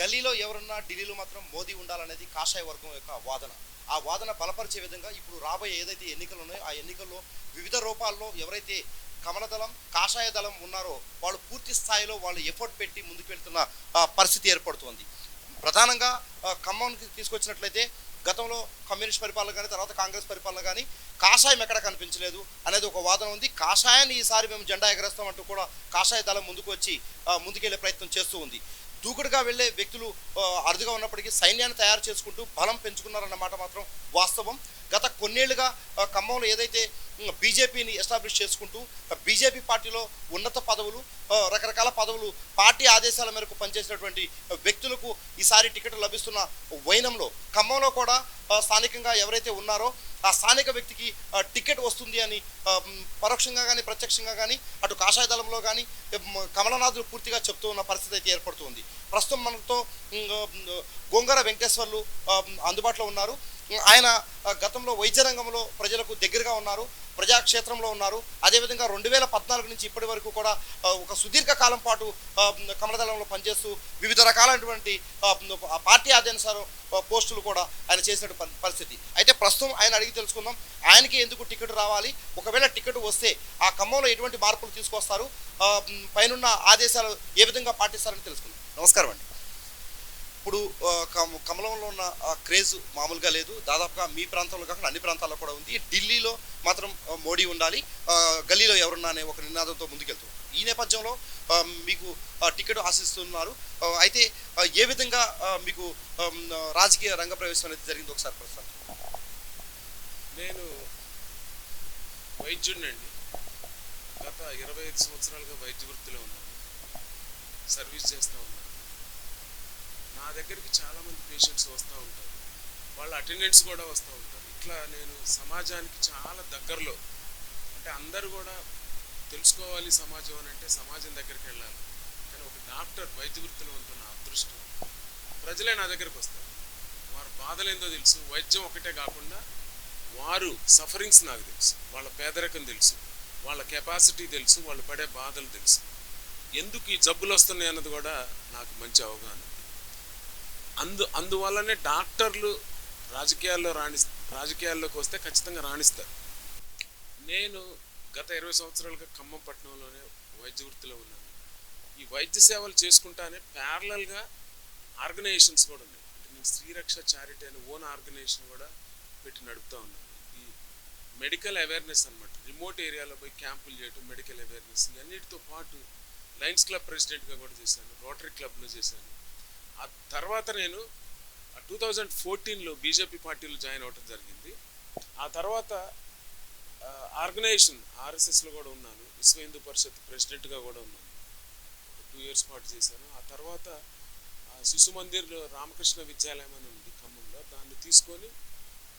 గల్లీలో ఎవరున్నా ఢిల్లీలో మాత్రం మోదీ ఉండాలనేది కాషాయ వర్గం యొక్క వాదన. ఆ వాదన బలపరిచే విధంగా ఇప్పుడు రాబోయే ఏదైతే ఎన్నికలు ఉన్నాయో ఆ ఎన్నికల్లో వివిధ రూపాల్లో ఎవరైతే కమల దళం కాషాయ దళం ఉన్నారో వాళ్ళు పూర్తి స్థాయిలో వాళ్ళు ఎఫర్ట్ పెట్టి ముందుకు వెళ్తున్న పరిస్థితి ఏర్పడుతోంది. ప్రధానంగా ఖమ్మంకి తీసుకొచ్చినట్లయితే గతంలో కమ్యూనిస్ట్ పరిపాలన కానీ తర్వాత కాంగ్రెస్ పరిపాలన కానీ కాషాయం ఎక్కడ కనిపించలేదు అనేది ఒక వాదన ఉంది. కాషాయాన్ని ఈసారి మేము జెండా ఎగరేస్తామంటూ కూడా కాషాయ దళం ముందుకు వచ్చి ముందుకెళ్ళే ప్రయత్నం చేస్తూ ఉంది. దూకుడుగా వెళ్ళే వ్యక్తులు అరుదుగా ఉన్నప్పటికీ సైన్యాన్ని తయారు చేసుకుంటూ బలం పెంచుకున్నారన్నమాట మాత్రం వాస్తవం. గత కొన్నేళ్ళుగా ఖమ్మంలో ఏదైతే బీజేపీని ఎస్టాబ్లిష్ చేసుకుంటూ బీజేపీ పార్టీలో ఉన్నత పదవులు రకరకాల పదవులు పార్టీ ఆదేశాల మేరకు పనిచేసినటువంటి వ్యక్తులకు ఈసారి టికెట్ లభిస్తున్న వైనంలో ఖమ్మంలో కూడా స్థానికంగా ఎవరైతే ఉన్నారో ఆ స్థానిక వ్యక్తికి టికెట్ వస్తుంది అని పరోక్షంగా కానీ ప్రత్యక్షంగా కానీ అటు కాషాయ దళంలో కానీ కమలనాథులు పూర్తిగా చెప్తూ ఉన్న పరిస్థితి అయితే ఏర్పడుతుంది. ప్రస్తుతం మనతో గోంగర వెంకటేశ్వర్లు అందుబాటులో ఉన్నారు. ఆయన గతంలో వైద్య రంగంలో ప్రజలకు దగ్గరగా ఉన్నారు ప్రజాక్షేత్రంలో ఉన్నారు. అదేవిధంగా రెండు వేల పద్నాలుగు నుంచి ఇప్పటి వరకు కూడా ఒక సుదీర్ఘ కాలం పాటు కమలదళంలో పనిచేస్తూ వివిధ రకాలైనటువంటి పార్టీ ఆదేశానుసారం పోస్టులు కూడా ఆయన చేసిన పరిస్థితి. అయితే ప్రస్తుతం ఆయన అడిగి తెలుసుకుందాం ఆయనకి ఎందుకు టికెట్ రావాలి? ఒకవేళ టికెట్ వస్తే ఆ ఖమ్మంలో ఎటువంటి మార్పులు తీసుకొస్తారు? పైనున్న ఆదేశాలు ఏ విధంగా పాటిస్తారని తెలుసుకుందాం. నమస్కారం అండి. ఇప్పుడు కమలంలో ఉన్న ఆ క్రేజ్ మామూలుగా లేదు. దాదాపుగా మీ ప్రాంతంలో కాకుండా అన్ని ప్రాంతాల్లో కూడా ఉంది. ఢిల్లీలో మాత్రం మోడీ ఉండాలి. గల్లీలో ఎవరున్నా అనే ఒక నినాదంతో ముందుకెళ్తున్నారు ఈ నేపథ్యంలో మీకు టికెట్ ఆశిస్తున్నారు. అయితే ఏ విధంగా మీకు రాజకీయ రంగ ప్రవేశం అనేది జరిగింది ఒకసారి ప్రస్తుతం నేను వైద్యుడినండి గత ఇరవై ఐదు సంవత్సరాలుగా వైద్య వృత్తిలో ఉన్నాను. సర్వీస్ చేస్తూ ఉన్నాను. నా దగ్గరికి చాలామంది పేషెంట్స్ వస్తూ ఉంటారు. వాళ్ళ అటెండెంట్స్ కూడా వస్తూ ఉంటారు. ఇట్లా నేను సమాజానికి చాలా దగ్గరలో అంటే అందరూ కూడా తెలుసుకోవాలి సమాజం అని అంటే సమాజం దగ్గరికి వెళ్ళాలి. కానీ ఒక డాక్టర్ వైద్య వృత్తిలో ఉంటున్న అదృష్టం ప్రజలే నా దగ్గరికి వస్తారు. వారు బాధలేందో తెలుసు. వైద్యం ఒకటే కాకుండా వారు సఫరింగ్స్ నాకు తెలుసు. వాళ్ళ పేదరికం తెలుసు. వాళ్ళ కెపాసిటీ తెలుసు. వాళ్ళు పడే బాధలు తెలుసు. ఎందుకు ఈ జబ్బులు వస్తున్నాయి అన్నది కూడా నాకు మంచి అవగాహన. అందు అందువల్లనే డాక్టర్లు రాజకీయాల్లో రాణి రాజకీయాల్లోకి వస్తే ఖచ్చితంగా రాణిస్తారు. నేను గత ఇరవై సంవత్సరాలుగా ఖమ్మం పట్టణంలోనే వైద్య వృత్తిలో ఉన్నాను. ఈ వైద్య సేవలు చేసుకుంటానే ప్యారలల్గా ఆర్గనైజేషన్స్ కూడా ఉన్నాయి. అంటే నేను శ్రీరక్ష చారిటీ అనే ఓన్ ఆర్గనైజేషన్ కూడా పెట్టి నడుపుతా ఉన్నాను. ఈ మెడికల్ అవేర్నెస్ అన్నమాట. రిమోట్ ఏరియాలో పోయి క్యాంపులు చేయటం మెడికల్ అవేర్నెస్ ఇవన్నిటితో పాటు లయన్స్ క్లబ్ ప్రెసిడెంట్గా కూడా చేశాను. రోటరీ క్లబ్లో చేశాను. ఆ తర్వాత నేను టూ థౌజండ్ ఫోర్టీన్లో బీజేపీ పార్టీలో జాయిన్ అవ్వటం జరిగింది. ఆ తర్వాత ఆర్గనైజేషన్ ఆర్ఎస్ఎస్లో కూడా ఉన్నాను. విశ్వ హిందూ పరిషత్ ప్రెసిడెంట్గా కూడా ఉన్నాను. టూ ఇయర్స్ పాటు చేశాను. ఆ తర్వాత ఆ శిశు మందిర్లో రామకృష్ణ విద్యాలయం అని ఉంది ఖమ్మంలో. దాన్ని తీసుకొని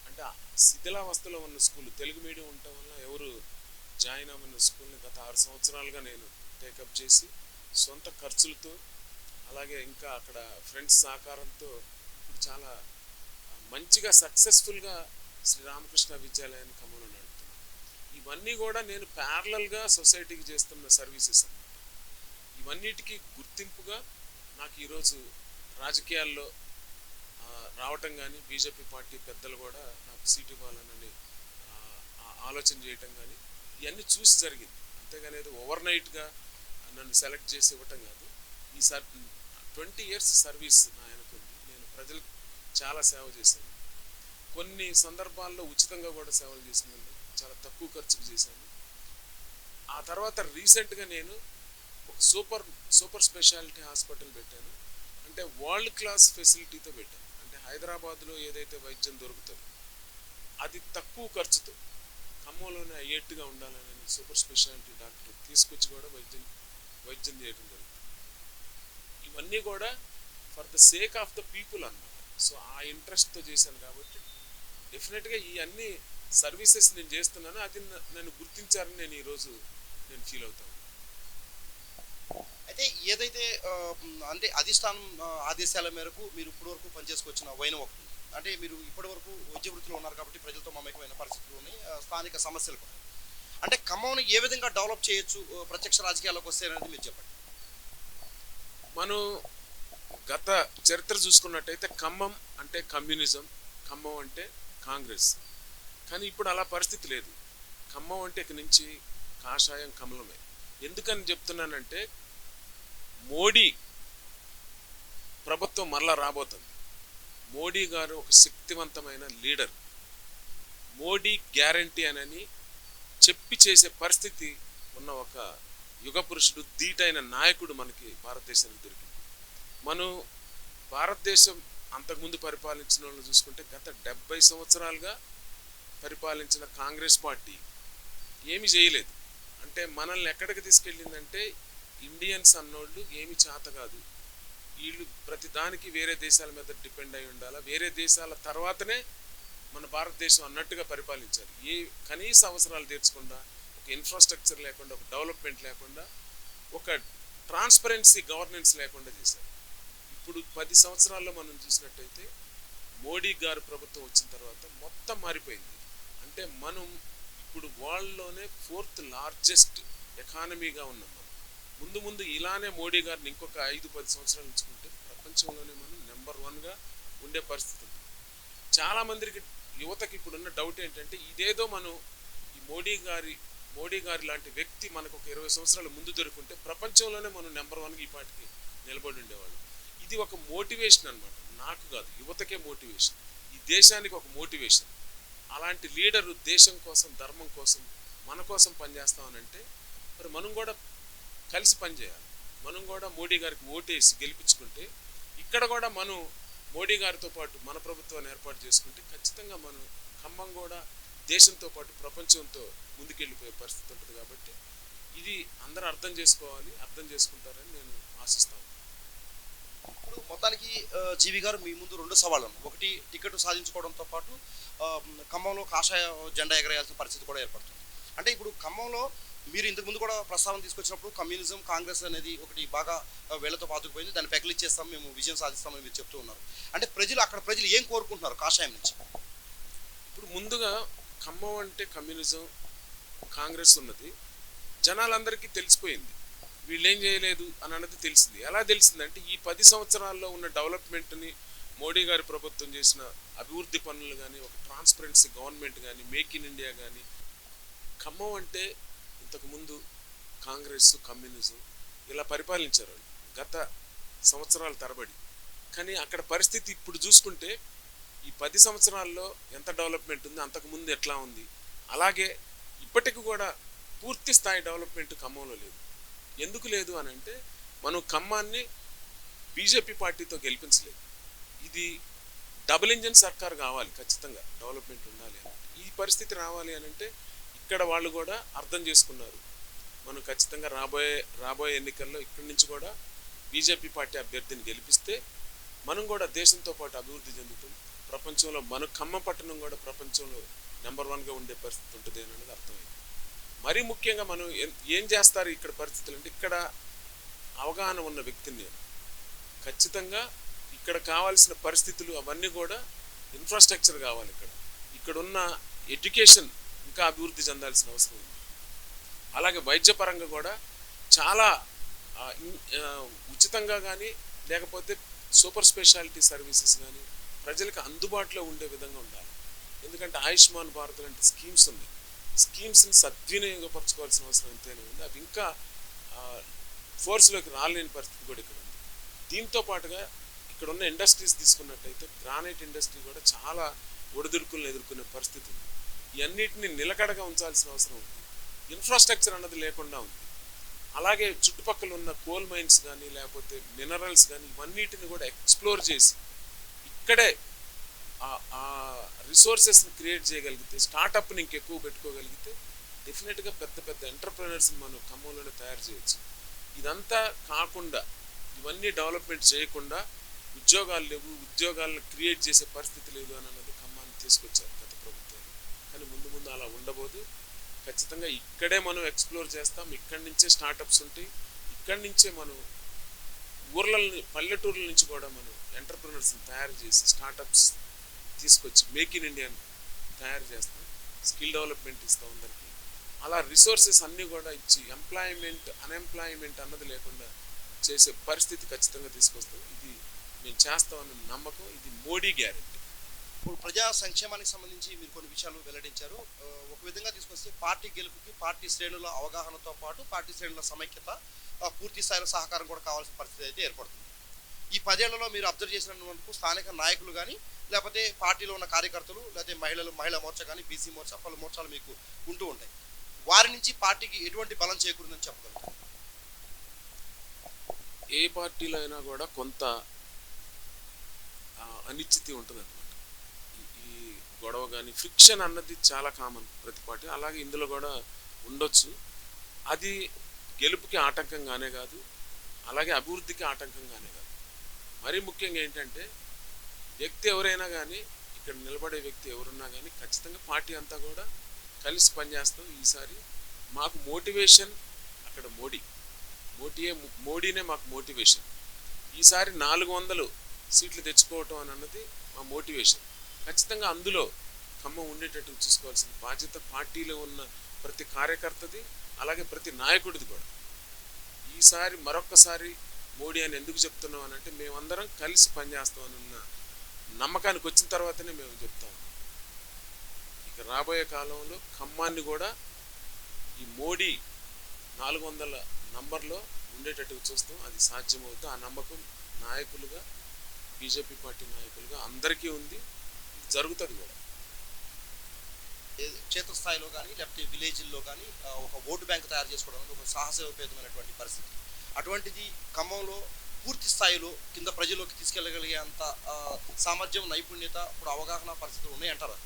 అంటే శిథిలావస్థలో ఉన్న స్కూల్ తెలుగు మీడియం ఉండటం వల్ల ఎవరు జాయిన్ అవ్వన్న స్కూల్ని గత ఆరు సంవత్సరాలుగా నేను టేకప్ చేసి సొంత ఖర్చులతో అలాగే ఇంకా అక్కడ ఫ్రెండ్స్ సహకారంతో ఇప్పుడు చాలా మంచిగా సక్సెస్ఫుల్గా శ్రీరామకృష్ణ విద్యాలయాన్ని ఖమ్మంలో నడుపుతున్నాను ఇవన్నీ కూడా నేను ప్యారలల్గా సొసైటీకి చేస్తున్న సర్వీసెస్ అన్నమాట. ఇవన్నిటికీ గుర్తింపుగా నాకు ఈరోజు రాజకీయాల్లో రావటం కానీ బీజేపీ పార్టీ పెద్దలు కూడా నాకు సీటు ఇవ్వాలనని ఆలోచన చేయటం కానీ ఇవన్నీ చూసి జరిగింది. అంతేగాని ఏదో ఓవర్ నైట్గా నన్ను సెలెక్ట్ చేసి ఇవ్వటం కాదు. ఈ ట్వంటీ ఇయర్స్ సర్వీస్ నా వెనకుంది నేను ప్రజలకు చాలా సేవ చేశాను. కొన్ని సందర్భాల్లో ఉచితంగా కూడా సేవలు చేసినాను చాలా తక్కువ ఖర్చుకు చేశాను. ఆ తర్వాత రీసెంట్గా నేను ఒక సూపర్ సూపర్ స్పెషాలిటీ హాస్పిటల్ పెట్టాను. అంటే వరల్డ్ క్లాస్ ఫెసిలిటీతో పెట్టాను. అంటే హైదరాబాద్లో ఏదైతే వైద్యం దొరుకుతుందో అది తక్కువ ఖర్చుతో ఖమ్మంలోనే అయ్యేట్టుగా ఉండాలని సూపర్ స్పెషాలిటీ డాక్టర్ తీసుకొచ్చి కూడా వైద్యం వైద్యం చేయడం జరుగుతుంది ఇవన్నీ కూడా for the sake of the people అన్నమాట. సో ఆ ఇంట్రెస్ట్తో చేశాను కాబట్టి డెఫినెట్గా ఈ అన్ని సర్వీసెస్ నేను చేస్తున్నాను. అది నన్ను గుర్తించారని నేను ఈరోజు నేను ఫీల్ అవుతాను. అయితే ఏదైతే అంటే అధిష్టానం ఆదేశాల మేరకు మీరు ఇప్పటి వరకు పనిచేసుకొచ్చిన వైనం ఒకటి అంటే మీరు ఇప్పటి వరకు వైద్య వృత్తిలో ఉన్నారు కాబట్టి ప్రజలతో మమేకమైన పరిస్థితులు ఉన్నాయి స్థానిక సమస్యలు కూడా. అంటే ఖమ్మంను ఏ విధంగా డెవలప్ చేయొచ్చు ప్రత్యక్ష రాజకీయాల్లోకి వస్తే అనేది మీరు చెప్పండి. మనం గత చరిత్ర చూసుకున్నట్టయితే ఖమ్మం అంటే కమ్యూనిజం ఖమ్మం అంటే కాంగ్రెస్. కానీ ఇప్పుడు అలా పరిస్థితి లేదు. ఖమ్మం అంటే ఇక నుంచి కాషాయం కమలమే ఎందుకని చెప్తున్నానంటే మోడీ ప్రభుత్వం మరలా రాబోతుంది. మోడీ గారు ఒక శక్తివంతమైన లీడర్. మోడీ గ్యారంటీ అనని చెప్పి చేసే పరిస్థితి ఉన్న ఒక యుగ పురుషుడు ధీటైన నాయకుడు మనకి భారతదేశానికి దొరికింది. మనం భారతదేశం అంతకుముందు పరిపాలించిన వాళ్ళని చూసుకుంటే గత డెబ్బై సంవత్సరాలుగా పరిపాలించిన కాంగ్రెస్ పార్టీ ఏమి చేయలేదు. అంటే మనల్ని ఎక్కడికి తీసుకెళ్ళిందంటే ఇండియన్స్ అన్నోళ్ళు ఏమి చేత కాదు. వీళ్ళు ప్రతి దానికి వేరే దేశాల మీద డిపెండ్ అయి ఉండాలా? వేరే దేశాల తర్వాతనే మన భారతదేశం అన్నట్టుగా పరిపాలించారు ఏ కనీస అవసరాలు తీర్చకుండా ఒక ఇన్ఫ్రాస్ట్రక్చర్ లేకుండా ఒక డెవలప్మెంట్ లేకుండా ఒక ట్రాన్స్పరెన్సీ గవర్నెన్స్ లేకుండా చేశారు. ఇప్పుడు పది సంవత్సరాల్లో మనం చూసినట్టయితే మోడీ గారు ప్రభుత్వం వచ్చిన తర్వాత మొత్తం మారిపోయింది. అంటే మనం ఇప్పుడు వరల్డ్లోనే ఫోర్త్ లార్జెస్ట్ ఎకానమీగా ఉన్నాం మనం. ముందు ముందు ఇలానే మోడీ గారిని ఇంకొక ఐదు పది సంవత్సరాలు ఉంచుకుంటే ప్రపంచంలోనే మనం నెంబర్ వన్గా ఉండే పరిస్థితి ఉంది. చాలామందికి యువతకి ఇప్పుడున్న డౌట్ ఏంటంటే ఇదేదో మనం ఈ మోడీ గారి మోడీ గారి లాంటి వ్యక్తి మనకు ఒక ఇరవై సంవత్సరాల ముందు దొరుకుంటే ప్రపంచంలోనే మనం నెంబర్ వన్కి ఈ పాటికి నిలబడి ఉండేవాళ్ళం. ఇది ఒక మోటివేషన్ అనమాట నాకు కాదు యువతకే మోటివేషన్. ఈ దేశానికి ఒక మోటివేషన్. అలాంటి లీడరు దేశం కోసం ధర్మం కోసం మన కోసం పనిచేస్తామనంటే మరి మనం కూడా కలిసి పనిచేయాలి. మనం కూడా మోడీ గారికి ఓటేసి గెలిపించుకుంటే ఇక్కడ కూడా మనం మోడీ గారితో పాటు మన ప్రభుత్వాన్ని ఏర్పాటు చేసుకుంటే ఖచ్చితంగా మనం ఖమ్మం కూడా దేశంతో పాటు ప్రపంచంతో ముందుకెళ్ళిపోయే పరిస్థితి ఉంటుంది కాబట్టి ఇది అందరూ అర్థం చేసుకోవాలి అర్థం చేసుకుంటారని నేను ఆశిస్తాను. ఇప్పుడు మొత్తానికి జీవి గారు మీ ముందు రెండు సవాళ్ళు ఉన్నాయి. ఒకటి టికెట్ సాధించుకోవడంతో పాటు ఖమ్మంలో కాషాయ జెండా ఎగరేయాల్సిన పరిస్థితి కూడా ఏర్పడుతుంది. అంటే ఇప్పుడు ఖమ్మంలో మీరు ఇంతకు ముందు కూడా ప్రస్తావన తీసుకొచ్చినప్పుడు కమ్యూనిజం కాంగ్రెస్ అనేది ఒకటి బాగా వేళ్ళతో పాతుకుపోయింది. దాన్ని పెకిలిచ్చేస్తాం మేము విజయం సాధిస్తామని మీరు చెప్తూ ఉన్నారు. అంటే ప్రజలు అక్కడ ప్రజలు ఏం కోరుకుంటున్నారు కాషాయం నుంచి? ఇప్పుడు ముందుగా ఖమ్మం అంటే కమ్యూనిజం కాంగ్రెస్ ఉన్నది. జనాలందరికీ తెలిసిపోయింది. వీళ్ళు ఏం చేయలేదు అని అన్నది తెలిసింది. ఎలా తెలిసిందంటే ఈ పది సంవత్సరాల్లో ఉన్న డెవలప్మెంట్ని మోడీ గారి ప్రభుత్వం చేసిన అభివృద్ధి పనులు కానీ ఒక ట్రాన్స్పరెన్సీ గవర్నమెంట్ కానీ మేక్ ఇన్ ఇండియా కానీ ఖమ్మం అంటే ఇంతకుముందు కాంగ్రెస్ కమ్యూనిజం ఇలా పరిపాలించారు గత సంవత్సరాల తరబడి. కానీ అక్కడ పరిస్థితి ఇప్పుడు చూసుకుంటే ఈ పది సంవత్సరాల్లో ఎంత డెవలప్మెంట్ ఉంది అంతకుముందు ఎట్లా ఉంది? అలాగే ఇప్పటికి కూడా పూర్తి స్థాయి డెవలప్మెంట్ ఖమ్మంలో లేదు. ఎందుకు లేదు అని అంటే మనం ఖమ్మాన్ని బీజేపీ పార్టీతో గెలిపించలేదు. ఇది డబుల్ ఇంజన్ సర్కార్ కావాలి ఖచ్చితంగా డెవలప్మెంట్ ఉండాలి అని. ఈ పరిస్థితి రావాలి అని అంటే ఇక్కడ వాళ్ళు కూడా అర్థం చేసుకున్నారు. మనం ఖచ్చితంగా రాబోయే రాబోయే ఎన్నికల్లో ఇక్కడి నుంచి కూడా బీజేపీ పార్టీ అభ్యర్థిని గెలిపిస్తే మనం కూడా దేశంతో పాటు అభివృద్ధి చెందుతాం. ప్రపంచంలో మన ఖమ్మం పట్టణం కూడా ప్రపంచంలో నెంబర్ వన్గా ఉండే పరిస్థితి ఉంటుంది అనేది అర్థమైంది. మరీ ముఖ్యంగా మనం ఏం- చేస్తారు ఇక్కడ పరిస్థితులు అంటే ఇక్కడ అవగాహన ఉన్న వ్యక్తిని నేను. ఖచ్చితంగా ఇక్కడ కావాల్సిన పరిస్థితులు అవన్నీ కూడా ఇన్ఫ్రాస్ట్రక్చర్ కావాలి ఇక్కడ. ఇక్కడున్న ఎడ్యుకేషన్ ఇంకా అభివృద్ధి చెందాల్సిన అవసరం ఉంది. అలాగే వైద్యపరంగా కూడా చాలా ఉచితంగా కానీ లేకపోతే సూపర్ స్పెషాలిటీ సర్వీసెస్ కానీ ప్రజలకు అందుబాటులో ఉండే విధంగా ఉండాలి. ఎందుకంటే ఆయుష్మాన్ భారత్ లాంటి స్కీమ్స్ ఉన్నాయి. స్కీమ్స్ని సద్వినియోగపరచుకోవాల్సిన అవసరం ఎంతైనా ఉంది. అవి ఇంకా ఫోర్స్లోకి రాలేని పరిస్థితి కూడా ఇక్కడ ఉంది. దీంతో పాటుగా ఇక్కడ ఉన్న ఇండస్ట్రీస్ తీసుకున్నట్టయితే గ్రానైట్ ఇండస్ట్రీ కూడా చాలా ఒడిదుడుకులను ఎదుర్కొనే పరిస్థితి ఉంది. ఇవన్నిటిని నిలకడగా ఉంచాల్సిన అవసరం ఉంది. ఇన్ఫ్రాస్ట్రక్చర్ అన్నది లేకుండా ఉంది. అలాగే చుట్టుపక్కల ఉన్న కోల్ మైన్స్ కానీ లేకపోతే మినరల్స్ కానీ ఇవన్నిటిని కూడా ఎక్స్ప్లోర్ చేసి ఇక్కడే ఆ- ఆ రిసోర్సెస్ని క్రియేట్ చేయగలిగితే స్టార్టప్ని ఇంకెక్కువ పెట్టుకోగలిగితే డెఫినెట్గా పెద్ద పెద్ద ఎంటర్ప్రినర్స్ని మనం ఖమ్మంలోనే తయారు చేయొచ్చు. ఇదంతా కాకుండా ఇవన్నీ డెవలప్మెంట్ చేయకుండా ఉద్యోగాలు లేవు ఉద్యోగాలను క్రియేట్ చేసే పరిస్థితి లేదు అని అన్నది ఖమ్మాన్ని తీసుకొచ్చారు గత ప్రభుత్వాలు కానీ ముందు ముందు అలా ఉండబోదు. ఖచ్చితంగా ఇక్కడే మనం ఎక్స్ప్లోర్ చేస్తాం. ఇక్కడి నుంచే స్టార్టప్స్ ఉంటాయి. ఇక్కడి నుంచే మనం ఊర్ల పల్లెటూర్ల నుంచి కూడా మనం ఎంటర్ప్రినర్స్ని తయారు చేసి స్టార్టప్స్ తీసుకొచ్చి మేక్ ఇన్ ఇండియాని తయారు చేస్తాం. స్కిల్ డెవలప్మెంట్ ఇస్తాం అందరికీ. అలా రిసోర్సెస్ అన్నీ కూడా ఇచ్చి ఎంప్లాయ్మెంట్ అన్ఎంప్లాయ్మెంట్ అన్నది లేకుండా చేసే పరిస్థితి ఖచ్చితంగా తీసుకొస్తాం. ఇది మేము చేస్తామన్న నమ్మకం ఇది మోడీ గ్యారెంటీ. ఇప్పుడు ప్రజా సంక్షేమానికి సంబంధించి మీరు కొన్ని విషయాలు వెల్లడించారు. ఒక విధంగా తీసుకొస్తే పార్టీ గెలుపుకి పార్టీ శ్రేణుల అవగాహనతో పాటు పార్టీ శ్రేణుల సమైక్యత పూర్తి స్థాయిలో సహకారం కూడా కావాల్సిన పరిస్థితి అయితే ఏర్పడుతుంది. ఈ పదేళ్ళలో మీరు అబ్జర్వ్ చేసినందుకు స్థానిక నాయకులు కానీ లేకపోతే పార్టీలో ఉన్న కార్యకర్తలు లేకపోతే మహిళలు మహిళా మోర్చా కానీ బీసీ మోర్చా పలు మోర్చాలు మీకు ఉంటూ ఉంటాయి. వారి నుంచి పార్టీకి ఎటువంటి బలం చేకూరిందని చెప్పగలుగుతారు ఏ పార్టీలో అయినా కూడా కొంత అనిశ్చితి ఉంటుంది అనమాట ఈ గొడవ కానీ ఫ్రిక్షన్ అన్నది చాలా కామన్ ప్రతి పార్టీ అలాగే ఇందులో కూడా ఉండొచ్చు. అది గెలుపుకి ఆటంకంగానే కాదు అలాగే అభివృద్ధికి ఆటంకంగానే కాదు. మరీ ముఖ్యంగా ఏంటంటే వ్యక్తి ఎవరైనా కానీ ఇక్కడ నిలబడే వ్యక్తి ఎవరున్నా కానీ ఖచ్చితంగా పార్టీ అంతా కూడా కలిసి పనిచేస్తాం ఈసారి. మాకు మోటివేషన్ అక్కడ మోడీ. మోటీయే మోడీనే మాకు మోటివేషన్. ఈసారి నాలుగు వందలు సీట్లు తెచ్చుకోవటం అని అన్నది మా మోటివేషన్. ఖచ్చితంగా అందులో ఖమ్మం ఉండేటట్టు చూసుకోవాల్సిన బాధ్యత పార్టీలో ఉన్న ప్రతి కార్యకర్తది అలాగే ప్రతి నాయకుడిది కూడా. ఈసారి మరొక్కసారి మోడీ అని ఎందుకు చెప్తున్నాం అని అంటే మేమందరం కలిసి పనిచేస్తామని ఉన్న నమ్మకానికి వచ్చిన తర్వాతనే మేము చెప్తాం. ఇక రాబోయే కాలంలో ఖమ్మాన్ని కూడా ఈ మోడీ నాలుగు వందల నంబర్లో ఉండేటట్టుగా చూస్తాం. అది సాధ్యమవుతుంది ఆ నమ్మకం నాయకులుగా బీజేపీ పార్టీ నాయకులుగా అందరికీ ఉంది. జరుగుతుంది కూడా. క్షేత్రస్థాయిలో కానీ లేకపోతే విలేజ్ల్లో కానీ ఒక ఓటు బ్యాంక్ తయారు చేసుకోవడం ఒక సాహసోపేతమైనటువంటి పరిస్థితి. అటువంటిది ఖమ్మంలో పూర్తి స్థాయిలో కింద ప్రజల్లోకి తీసుకెళ్ళగలిగే అంత సామర్థ్యం నైపుణ్యత ఇప్పుడు అవగాహన పరిస్థితులు ఉన్నాయంటారా?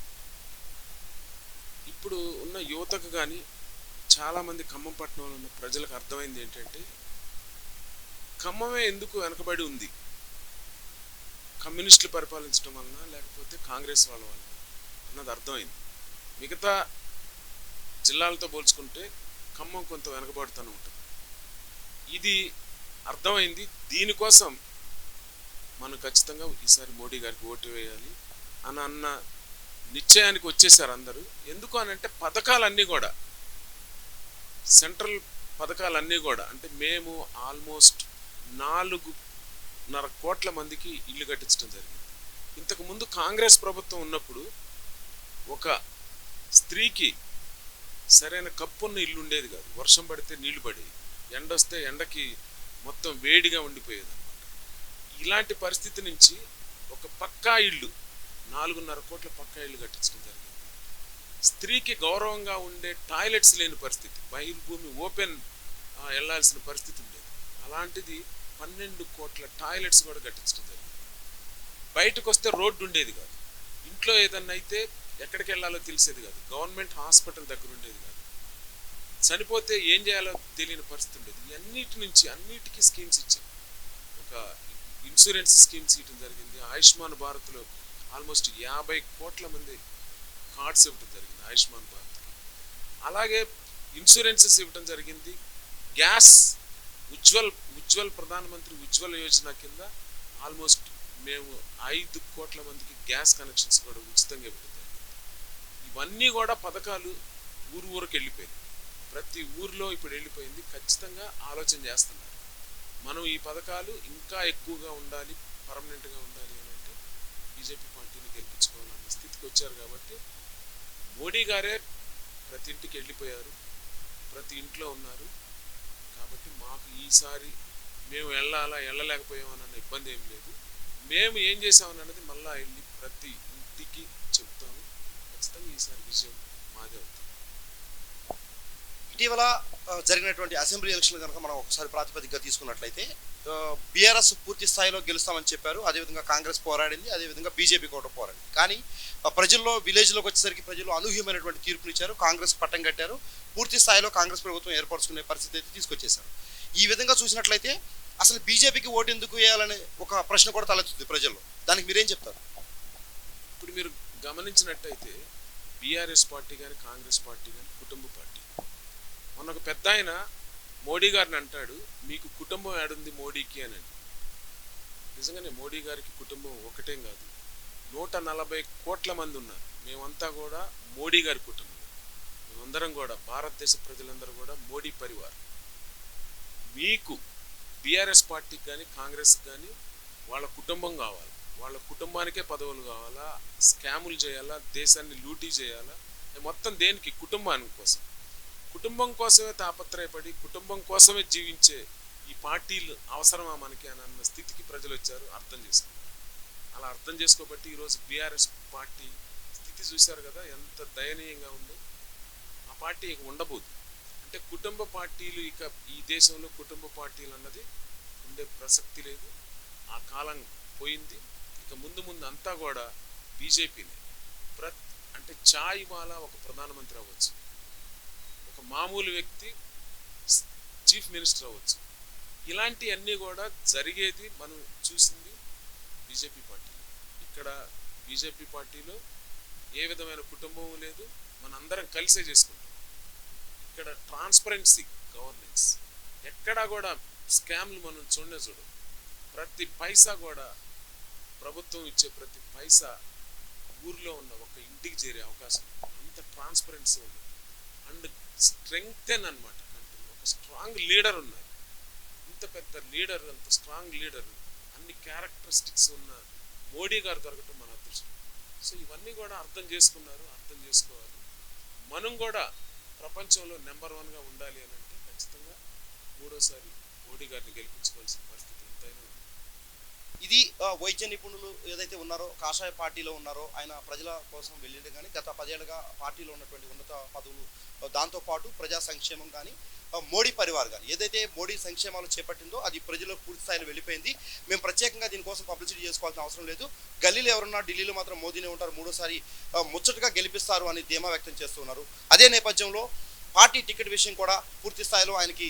ఇప్పుడు ఉన్న యువతకు కానీ చాలామంది ఖమ్మం పట్టణంలో ఉన్న ప్రజలకు అర్థమైంది ఏంటంటే ఖమ్మమే ఎందుకు వెనకబడి ఉంది? కమ్యూనిస్టులు పరిపాలించడం వలన లేకపోతే కాంగ్రెస్ వాళ్ళ వలన అన్నది అర్థమైంది. మిగతా జిల్లాలతో పోల్చుకుంటే ఖమ్మం కొంత వెనకబడుతూనే ఉంటుంది. ఇది అర్థమైంది. దీనికోసం మనం ఖచ్చితంగా ఈసారి మోడీ గారికి ఓటు వేయాలి అని అన్న నిశ్చయానికి వచ్చేసారు అందరూ. ఎందుకు అని అంటే పథకాలన్నీ కూడా సెంట్రల్ పథకాలన్నీ కూడా అంటే మేము ఆల్మోస్ట్ నాలుగున్నర కోట్ల మందికి ఇల్లు కట్టించడం జరిగింది. ఇంతకుముందు కాంగ్రెస్ ప్రభుత్వం ఉన్నప్పుడు ఒక స్త్రీకి సరైన కప్పున్న ఇల్లు ఉండేది కాదు. వర్షం పడితే నీళ్ళు పడేవి. ఎండ వస్తే ఎండకి మొత్తం వేడిగా ఉండిపోయేది అనమాట ఇలాంటి పరిస్థితి నుంచి ఒక పక్కా ఇల్లు నాలుగున్నర కోట్ల పక్కా ఇల్లు కట్టించడం జరిగింది. స్త్రీకి గౌరవంగా ఉండే టాయిలెట్స్ లేని పరిస్థితి బహిర్భూమి ఓపెన్ వెళ్ళాల్సిన పరిస్థితి ఉండేది. అలాంటిది పన్నెండు కోట్ల టాయిలెట్స్ కూడా కట్టించడం జరిగింది. బయటకు వస్తే రోడ్డు ఉండేది కాదు. ఇంట్లో ఏదన్నా అయితే ఎక్కడికి వెళ్ళాలో తెలిసేది కాదు. గవర్నమెంట్ హాస్పిటల్ దగ్గర ఉండేది కాదు. చనిపోతే ఏం చేయాలో తెలియని పరిస్థితి ఉండేది. అన్నిటి నుంచి అన్నిటికీ స్కీమ్స్ ఇచ్చాం ఒక ఇన్సూరెన్స్ స్కీమ్స్ ఇవ్వడం జరిగింది. ఆయుష్మాన్ భారత్లో ఆల్మోస్ట్ యాభై కోట్ల మంది కార్డ్స్ ఇవ్వడం జరిగింది ఆయుష్మాన్ భారత్ అలాగే ఇన్సూరెన్సెస్ ఇవ్వడం జరిగింది. గ్యాస్ ఉజ్వల్ ఉజ్వల్ ప్రధానమంత్రి ఉజ్వల్ యోజన కింద ఆల్మోస్ట్ మేము ఐదు కోట్ల మందికి గ్యాస్ కనెక్షన్స్ కూడా ఉచితంగా ఇవ్వడం జరిగింది. ఇవన్నీ కూడా పథకాలు ఊరు ఊరికి వెళ్ళిపోయాయి ప్రతి ఊర్లో ఇప్పుడు వెళ్ళిపోయింది. ఖచ్చితంగా ఆలోచన చేస్తున్నారు. మనం ఈ పథకాలు ఇంకా ఎక్కువగా ఉండాలి పర్మనెంట్గా ఉండాలి అని అంటే బీజేపీ పార్టీని గెలిపించుకోవాలన్న స్థితికి వచ్చారు కాబట్టి మోడీ గారే ప్రతి ఇంటికి వెళ్ళిపోయారు ప్రతి ఇంట్లో ఉన్నారు. కాబట్టి మాకు ఈసారి మేము వెళ్ళాలా వెళ్ళలేకపోయామన్న ఇబ్బంది ఏం లేదు. మేము ఏం చేసామన్నది మళ్ళీ వెళ్ళి ప్రతి ఇంటికి చెప్తాము. ఖచ్చితంగా ఈసారి విజయం మాదే అవుతుంది. ఇటీవల జరిగినటువంటి అసెంబ్లీ ఎలక్షన్ కనుక మనం ఒకసారి ప్రాతిపదికగా తీసుకున్నట్లయితే బీఆర్ఎస్ పూర్తి స్థాయిలో గెలుస్తామని చెప్పారు. అదేవిధంగా కాంగ్రెస్ పోరాడింది అదేవిధంగా బీజేపీ కూడా పోరాడింది. కానీ ప్రజల్లో విలేజ్లోకి వచ్చేసరికి ప్రజలు అనూహ్యమైనటువంటి తీర్పునిచ్చారు కాంగ్రెస్ పట్టం కట్టారు పూర్తి స్థాయిలో కాంగ్రెస్ ప్రభుత్వం ఏర్పరచుకునే పరిస్థితి అయితే తీసుకొచ్చేశారు. ఈ విధంగా చూసినట్లయితే అసలు బీజేపీకి ఓటు ఎందుకు వేయాలనే ఒక ప్రశ్న కూడా తలెత్తుతుంది ప్రజల్లో. దానికి మీరేం చెప్తారు? ఇప్పుడు మీరు గమనించినట్టయితే బీఆర్ఎస్ పార్టీ కానీ కాంగ్రెస్ పార్టీ కానీ కుటుంబ పార్టీ మొన్న ఒక పెద్ద ఆయన మోడీ గారిని అంటాడు మీకు కుటుంబం ఏడుంది మోడీకి అని నిజంగానే మోడీ గారికి కుటుంబం ఒకటేం కాదు నూట నలభై కోట్ల మంది ఉన్నారు. మేమంతా కూడా మోడీ గారి కుటుంబం. మేమందరం కూడా భారతదేశ ప్రజలందరూ కూడా మోడీ పరివారం. మీకు బీఆర్ఎస్ పార్టీకి కానీ కాంగ్రెస్ కానీ వాళ్ళ కుటుంబం కావాలి. వాళ్ళ కుటుంబానికే పదవులు కావాలా? స్కాములు చేయాలా? దేశాన్ని లూటీ చేయాలా? మొత్తం దేనికి? కుటుంబానికి కోసం. కుటుంబం కోసమే తాపత్రయపడి కుటుంబం కోసమే జీవించే ఈ పార్టీలు అవసరమా మనకి అని అన్న స్థితికి ప్రజలు వచ్చారు అర్థం చేసుకున్నారు. అలా అర్థం చేసుకోబట్టి ఈరోజు బీఆర్ఎస్ పార్టీ స్థితి చూశారు కదా ఎంత దయనీయంగా ఉందో. ఆ పార్టీ ఇక ఉండబోదు. అంటే కుటుంబ పార్టీలు ఇక ఈ దేశంలో కుటుంబ పార్టీలు అన్నది ఉండే ప్రసక్తి లేదు. ఆ కాలం పోయింది. ఇక ముందు ముందు అంతా కూడా బీజేపీనే. ప్ర అంటే చాయ్ వాలా ఒక ప్రధానమంత్రి అవ్వచ్చు. ఒక మామూలు వ్యక్తి చీఫ్ మినిస్టర్ అవ్వచ్చు. ఇలాంటివన్నీ కూడా జరిగేది మనం చూసింది బీజేపీ పార్టీ ఇక్కడ బీజేపీ పార్టీలో ఏ విధమైన కుటుంబం లేదు మన అందరం కలిసే చేసుకుంటాం. ఇక్కడ ట్రాన్స్పరెన్సీ గవర్నెన్స్. ఎక్కడా కూడా స్కామ్లు మనం చూడనే చూడం ప్రతి పైసా కూడా ప్రభుత్వం ఇచ్చే ప్రతి పైసా ఊర్లో ఉన్న ఒక ఇంటికి చేరే అవకాశం అంత ట్రాన్స్పరెన్సీ ఉంది. అండ్ స్ట్రెంగ్తెన్ అనమాట కంట్రీ ఒక స్ట్రాంగ్ లీడర్ ఉన్నారు. ఇంత పెద్ద లీడర్ అంత స్ట్రాంగ్ లీడర్ అన్ని క్యారెక్టరిస్టిక్స్ ఉన్న మోడీ గారు దొరకటం మన అదృష్టం. సో ఇవన్నీ కూడా అర్థం చేసుకున్నారు అర్థం చేసుకోవాలి. మనం కూడా ప్రపంచంలో నెంబర్ వన్గా ఉండాలి అని అంటే ఖచ్చితంగా మూడోసారి మోడీ గారిని గెలిపించుకోవాల్సిన పరిస్థితి ఇది వైద్య నిపుణులు ఏదైతే ఉన్నారో కాషాయ పార్టీలో ఉన్నారో ఆయన ప్రజల కోసం వెళ్ళిండు కానీ గత పదేళ్ళుగా పార్టీలో ఉన్నటువంటి ఉన్నత పదవులు దాంతోపాటు ప్రజా సంక్షేమం కానీ మోడీ పరివార్ కానీ ఏదైతే మోడీ సంక్షేమాలు చేపట్టిందో అది ప్రజలు పూర్తి స్థాయిలో వెళ్ళిపోయింది. మేము ప్రత్యేకంగా దీనికోసం పబ్లిసిటీ చేసుకోవాల్సిన అవసరం లేదు. గల్లీలో ఎవరున్నా ఢిల్లీలో మాత్రం మోదీనే ఉంటారు మూడోసారి ముచ్చటగా గెలిపిస్తారు అని ధీమా వ్యక్తం చేస్తున్నారు. అదే నేపథ్యంలో పార్టీ టికెట్ విషయం కూడా పూర్తి స్థాయిలో ఆయనకి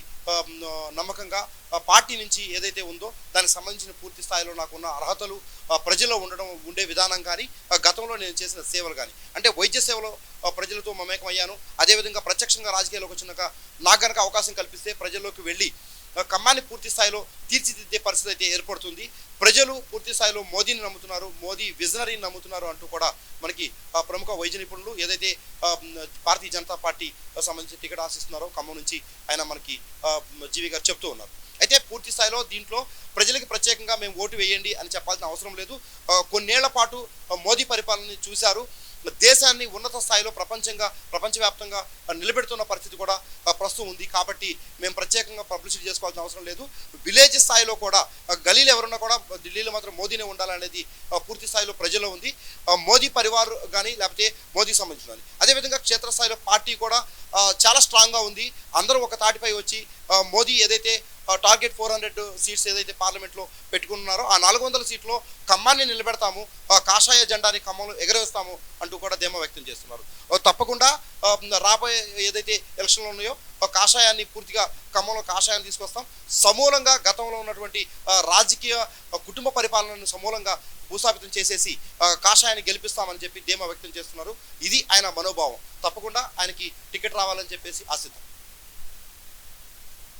నమ్మకంగా పార్టీ నుంచి ఏదైతే ఉందో దానికి సంబంధించిన పూర్తి స్థాయిలో నాకున్న అర్హతలు ప్రజల్లో ఉండడం ఉండే విధానం కానీ గతంలో నేను చేసిన సేవలు కానీ అంటే వైద్య సేవలో ప్రజలతో మమేకం అయ్యాను అదేవిధంగా ప్రత్యక్షంగా రాజకీయాల్లోకి వచ్చినాక నాకు అవకాశం కల్పిస్తే ప్రజల్లోకి వెళ్ళి ఖమ్మాన్ని పూర్తి స్థాయిలో తీర్చిదిద్దే పరిస్థితి అయితే ఏర్పడుతుంది. ప్రజలు పూర్తి స్థాయిలో మోదీని నమ్ముతున్నారు మోదీ విజనరీని నమ్ముతున్నారు అంటూ కూడా మనకి ప్రముఖ వైద్య నిపుణులు ఏదైతే భారతీయ జనతా పార్టీ సంబంధించి టికెట్ ఆశిస్తున్నారో ఖమ్మం నుంచి ఆయన మనకి జీవి గారు చెప్తూ ఉన్నారు. అయితే పూర్తి స్థాయిలో దీంట్లో ప్రజలకి ప్రత్యేకంగా మేము ఓటు వేయండి అని చెప్పాల్సిన అవసరం లేదు. కొన్నేళ్ళ పాటు మోదీ పరిపాలనని చూశారు. దేశాన్ని ఉన్నత స్థాయిలో ప్రపంచంగా ప్రపంచవ్యాప్తంగా నిలబెడుతున్న పరిస్థితి కూడా ప్రస్తుతం ఉంది. కాబట్టి మేము ప్రత్యేకంగా పబ్లిసిటీ చేసుకోవాల్సిన అవసరం లేదు. విలేజ్ స్థాయిలో కూడా గలీలు ఎవరున్నా కూడా ఢిల్లీలో మాత్రం మోదీనే ఉండాలనేది పూర్తి స్థాయిలో ప్రజల్లో ఉంది. మోదీ పరివార్ కానీ లేకపోతే మోదీ సంబంధించిన కానీ అదేవిధంగా క్షేత్రస్థాయిలో పార్టీ కూడా చాలా స్ట్రాంగ్గా ఉంది. అందరూ ఒక తాటిపై వచ్చి మోదీ ఏదైతే టార్గెట్ ఫోర్ హండ్రెడ్ సీట్స్ ఏదైతే పార్లమెంట్లో పెట్టుకున్నారో ఆ నాలుగు వందల సీట్లో ఖమ్మాన్ని నిలబెడతాము ఆ, కాషాయ జెండాని ఖమ్మంలో ఎగరవేస్తాము అంటూ కూడా ధీమా వ్యక్తం చేస్తున్నారు. తప్పకుండా రాబోయే ఏదైతే ఎలక్షన్లు ఉన్నాయో ఆ కాషాయాన్ని పూర్తిగా ఖమ్మంలో కాషాయాన్ని తీసుకొస్తాం. సమూలంగా గతంలో ఉన్నటువంటి రాజకీయ కుటుంబ పరిపాలనను సమూలంగా భూస్థాపితం చేసేసి కాషాయాన్ని గెలిపిస్తామని చెప్పి ధీమా వ్యక్తం చేస్తున్నారు. ఇది ఆయన మనోభావం. తప్పకుండా ఆయనకి టికెట్ రావాలని చెప్పేసి ఆశిద్దాం.